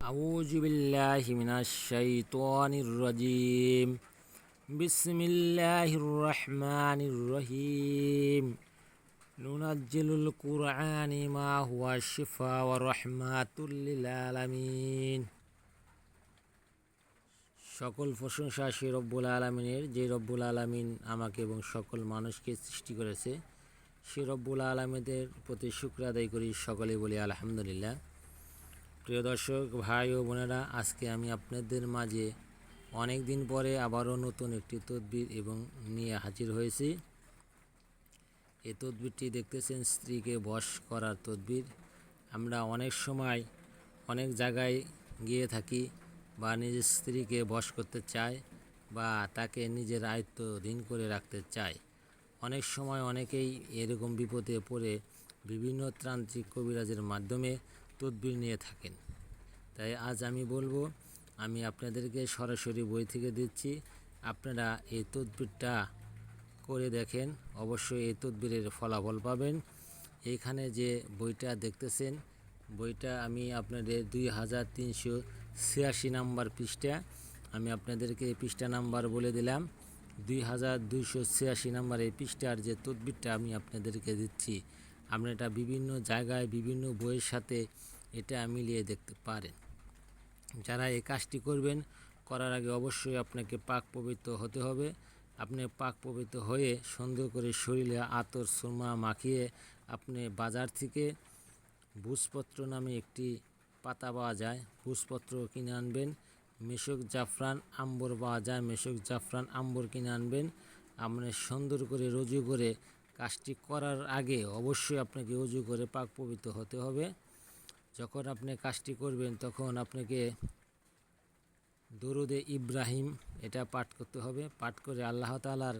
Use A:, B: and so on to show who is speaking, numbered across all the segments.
A: أعوذ بالله من الشيطان الرجيم بسم الله الرحمن الرحيم ننزل القرآن ما هو شفاء ورحمة للعالمين সকল প্রশংসা সে রব্বুল আলমিনের যে রব্বুল আলমিন আমাকে এবং সকল মানুষকে সৃষ্টি করেছে সে রব্বুল আলমীদের প্রতি শুক্র আদায় করি সকলে বলি আলহামদুলিল্লাহ প্রিয় দর্শক, ভাই ও বোনেরা, আজকে আমি আপনাদের মাঝে অনেক দিন পরে আবারও নতুন একটি তদবির এবং নিয়ে হাজির হয়েছি। এই তদবিরটি দেখতেছেন স্ত্রীকে বশ করার তদবির। আমরা অনেক সময় অনেক জায়গায় গিয়ে থাকি বা নিজের স্ত্রীকে বশ করতে চাই বা তাকে নিজের আয়ত্তধীন করে রাখতে চায় অনেক সময় অনেকেই এরকম বিপদে পড়ে বিভিন্ন ত্রান্ত্রিক কবিরাজের মাধ্যমে তদবির নিয়ে থাকেন। তাই আজ আমি বলব, আমি আপনাদেরকে সরাসরি বই থেকে দিচ্ছি। আপনারা এই তদবিরটা করে দেখেন, অবশ্যই এই তদবিরের ফলাফল পাবেন। এইখানে যে বইটা দেখতেছেন, বইটা আমি আপনাদের দুই হাজার তিনশো ছিয়াশি নাম্বার পৃষ্ঠা, আমি আপনাদেরকে এই পৃষ্ঠা নাম্বার বলে দিলাম। দুই হাজার দুইশো ছিয়াশি নাম্বার এই পৃষ্ঠার যে তদবিরটা আমি আপনাদেরকে দিচ্ছি আপনি এটা বিভিন্ন জায়গায়, বিভিন্ন বইয়ের সাথে এটা মিলিয়ে দেখতে পারেন। যারা এই কাজটি করবেন, করার আগে অবশ্যই আপনাকে পাক পবিত্র হতে হবে। আপনি পাক পবিত্র হয়ে সুন্দর করে শরীরে আতর, সুরমা মাখিয়ে আপনি বাজার থেকে ভুজপত্র নামে একটি পাতা পাওয়া যায়। ভুজপত্র কিনে আনবেন। মেশক জাফরান আম্বর পাওয়া যায়। মেশক জাফরান আম্বর কিনে আনবেন। আপনি সুন্দর করে, রজু করে কাজটি করার আগে অবশ্যই আপনাকে উজু করে পাক পবিত্র হতে হবে। যখন আপনি কাজটি করবেন, তখন আপনাকে দরুদে ইব্রাহিম এটা পাঠ করতে হবে। পাঠ করে আল্লাহ তালার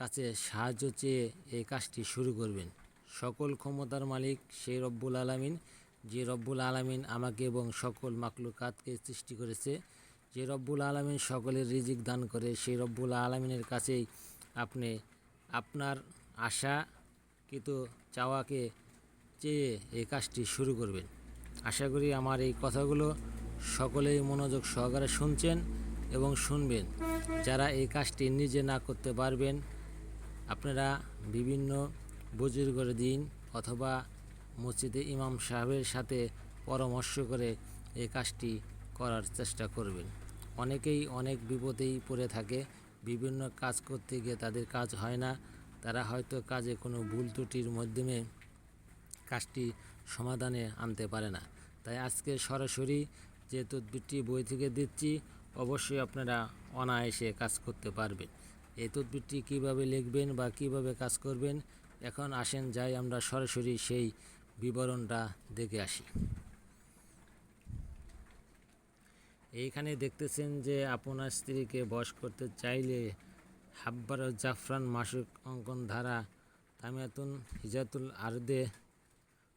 A: কাছে সাহায্য চেয়ে এই কাজটি শুরু করবেন। সকল ক্ষমতার মালিক সেই রব্বুল আলমিন, যে রব্বুল আলমিন আমাকে এবং সকল মাকলুকাতকে সৃষ্টি করেছে। যে রব্বুল আলমিন সকলের রিজিক দান করে, সেই রব্বুল আলমিনের কাছেই আপনি আপনার আশা কিন্তু চাওয়াকে চেয়ে এই কাজটি শুরু করবেন। আশা করি আমার এই কথাগুলো সকলেই মনোযোগ সহকারে শুনছেন এবং শুনবেন। যারা এই কাজটি নিজে না করতে পারবেন, আপনারা বিভিন্ন বুজুর্গের দিন অথবা মসজিদে ইমাম সাহেবের সাথে পরামর্শ করে এই কাজটি করার চেষ্টা করবেন। অনেকেই অনেক বিপদেই পড়ে থাকে, বিভিন্ন কাজ করতে গিয়ে তাদের কাজ হয় না তারা হয়তো কাজে কোনো ভুল ত্রুটির মাধ্যমে কাজটি সমাধানে আনতে পারে না। তাই আজকে সরাসরি যে তদবিরটি বই থেকে দিচ্ছি অবশ্যই আপনারা অনায়াসে কাজ করতে পারবেন। এই তদবিরটি কীভাবে লিখবেন বা কীভাবে কাজ করবেন, এখন আসেন যাই আমরা সরাসরি সেই বিবরণটা দেখে আসি। এইখানে দেখতেছেন যে আপনার স্ত্রীকে বশ করতে চাইলে হাব্বার জাফরান মাসুক অঙ্কন ধারা তামিয়াতুন হিজাতুল আরদে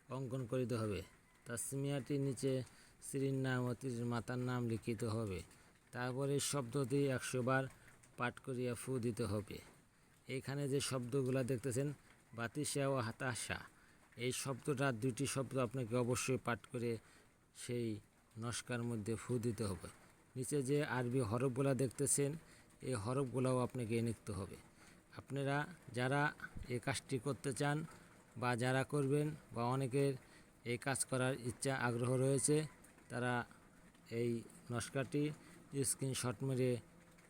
A: অঙ্কন করিতে হবে। তাসমিয়াটির নিচে স্ত্রীর নাম অতির মাতার নাম লিখিত হবে। তারপরে শব্দটি একশো বার পাঠ করিয়া ফু দিতে হবে। এখানে যে শব্দগুলো দেখতেছেন বাতিসা ও হাতাশা, এই শব্দটা দুইটি শব্দ আপনাকে অবশ্যই পাঠ করে সেই নস্কার মধ্যে ফু দিতে হবে। নিচে যে আরবি হরফগুলো দেখতেছেন এই হরফগুলোও আপনাকে নিতে হবে। আপনারা যারা এই কাজটি করতে চান বা যারা করবেন বা অনেকের এই কাজ করার ইচ্ছা, আগ্রহ রয়েছে, তারা এই নস্কারটি স্ক্রিনশট মেরে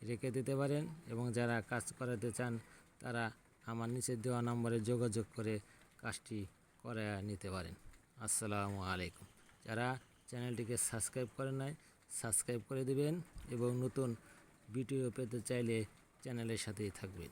A: রেখে দিতে পারেন এবং যারা কাজ করাতে চান, তারা আমার নিচে দেওয়া নম্বরে যোগাযোগ করে কাজটি করে নিতে পারেন। আসসালামু আলাইকুম। যারা চ্যানেলটিকে সাবস্ক্রাইব করেন নাই, সাবস্ক্রাইব করে দিবেন এবং নতুন ভিডিও পেতে চাইলে চ্যানেলের সাথেই থাকবেন।